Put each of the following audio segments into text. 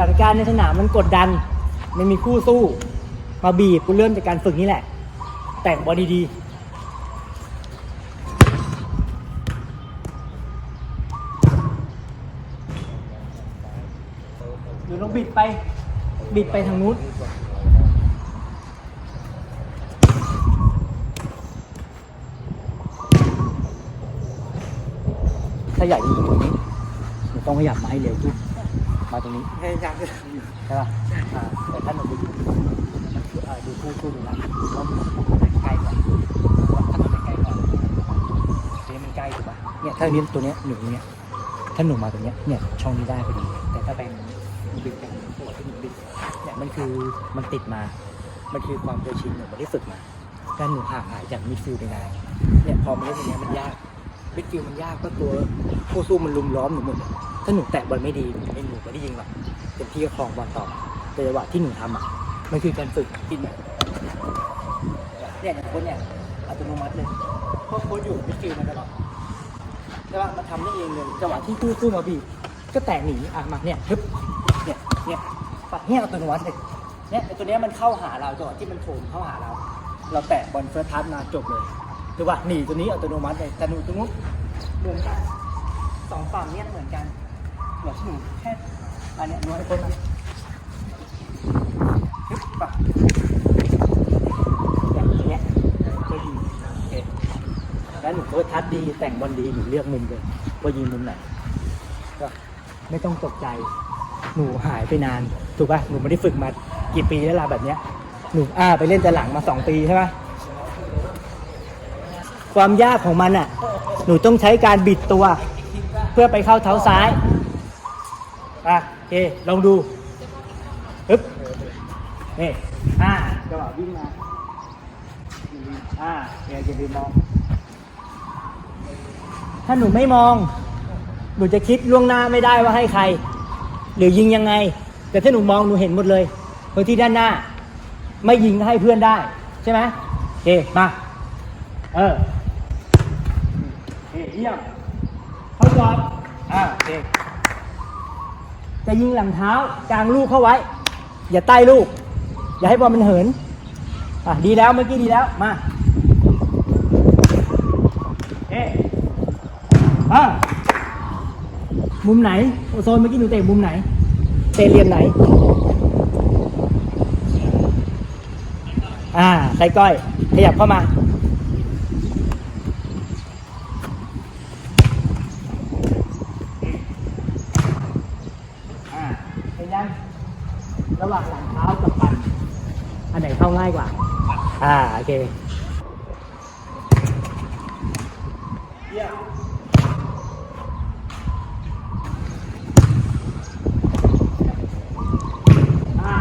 สถานการณ์ในสนามมันกดดันไม่มีคู่สู้ มาบีบกูเริ่มจากการฝึกนี่แหละ แต่งบอดีดีหรือลองบิดไป บิดไปทางนู้นถ้าอยากจะยิงตรงนี้ต้องขยับมาให้เร็วขึ้น มาตรงนี้พยายามจะทำอยู่ใช่ป่ะอ่าแต่ถ้าหนูดูมันคืออ่าดูคู่คู่ดูนะว่ามันใกล้กว่าว่าถ้ามันใกล้กว่าตัวนี้มันใกล้ถูกป่ะเนี่ยถ้าเลี้ยงตัวเนี้ยหนูเนี่ยถ้าหนูมาตรงเนี้ยเนี่ยช่องนี้ได้พอดี แต่ถ้าแบงหนูบิดแบงตัวที่หนูบิดเนี่ยมันคือมันติดมา มันคือความเคยชินหนูไม่ได้ฝึกมาถ้าหนูห่างหายจากมิดฟิลด์ไปนานเนี่ยพอมาเล่นตรงเนี้ยมันยากมิดฟิลด์มันยากก็ตัวคู่สู้มันลุมล้อมหนูหมดเลย ถ้าหนูแตะบอลไม่ดีหนูไม่หนูไม่ได้ยิงหรอกเต็มที่ก็ครองบอลต่อแต่จังหวะที่หนูทำอะมันคือการฝึกกินเนี่ยอย่างโค้ชเนี่ยอัตโนมัติเลยเพราะโค้ชอยู่มิดฟิลด์มาตลอดใช่ป่ะมันทำได้เองเลยจังหวะที่คู่สู้มาบีบก็แตะหนีอะมาเนี่ยฮึบเนี่ยเนี่ยปัดเนี่ยอัตโนมัติเลยเนี่ยไอ้ตัวเนี้ยมันเข้าหาเราจังหวะที่มันโถมเข้าหาเรา เราแตะบอลเฟิร์สทัชมาจบเลยหรือว่าหนีตัวนี้อัตโนมัติเลยแต่หนูตรงนู้นเหมือนกันสองฝั่งเนี่ยเหมือนกัน หมือที่หนูแค่อันเนี้ยหนูให้คนมาฮึบปะอย่างเงี้ยก็ยิงโอเคแล้วหนูโค้ชทัดดีแต่งบอลดีหนูเลือกมุมเลยว่ายิงมุมไหนก็ไม่ต้องตกใจ หนูหายไปนานถูกป่ะหนูไม่ได้ฝึกมากี่ปีแล้วล่ะแบบเนี้ยหนูอ่าไปเล่นแต่หลังมาสองปีใช่ป่ะความยากของมันอะ หนูต้องใช้การบิดตัว เพื่อไปเข้าเท้าซ้าย อะโอเค ลองดูฮึบนี่อ่าจังหวะวิ่งมาอ่าเนี่ยอย่าลืมมอง ถ้าหนูไม่มอง หนูจะคิดล่วงหน้าไม่ได้ว่าให้ใคร หรือยิงยังไง แต่ถ้าหนูมองหนูเห็นหมดเลยพื้นที่ด้านหน้า ไม่ยิงให้เพื่อนได้ ใช่ไหมโอเค มา เออเคเยี่ยมเข้ารอบอ่าโอเค จะยิงหลังเท้ากลางลูกเข้าไว้ อย่าใต้ลูก อย่าให้บอลมันเหินอะดีแล้วเมื่อกี้ดีแล้วมาเอ๊ะอะมุมไหนโอโซนเมื่อกี้หนูเตะมุมไหน เตะเหรียมไหน อ่าใส่ก้อย ขยับเข้ามาเห็นยัง ระหว่างหลังเท้า กับปันอันไหนเข้าง่ายกว่า อ่าโอเคเยี่ยมอ่า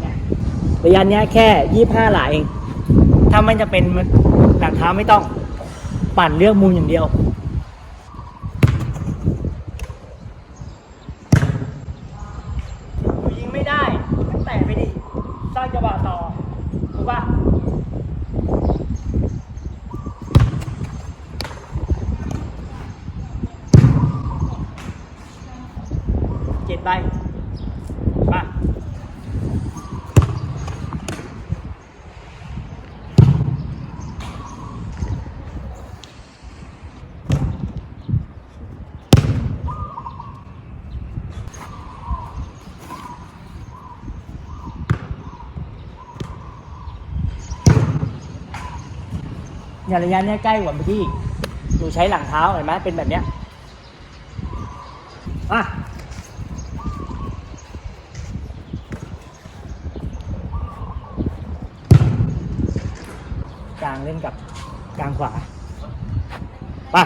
เนี่ยระยะเนี้ยแค่ยี่ห้าหลาเอง ถ้าไม่จะเป็นมันหลังเท้าไม่ต้อง ปั่นเลือกมุมอย่างเดียว หนูยิงไม่ได้งั้นแตะไปดิ สร้างจังหวะต่อ ถูกป่ะ เจ็ดใบมาเนี่ยระยะเนี้ยใกล้กว่าเมื่อกี้หนูใช้หลังเท้าเห็นไหมเป็นแบบเนี้ยอะ กลางเล่นกับกลางขวาไป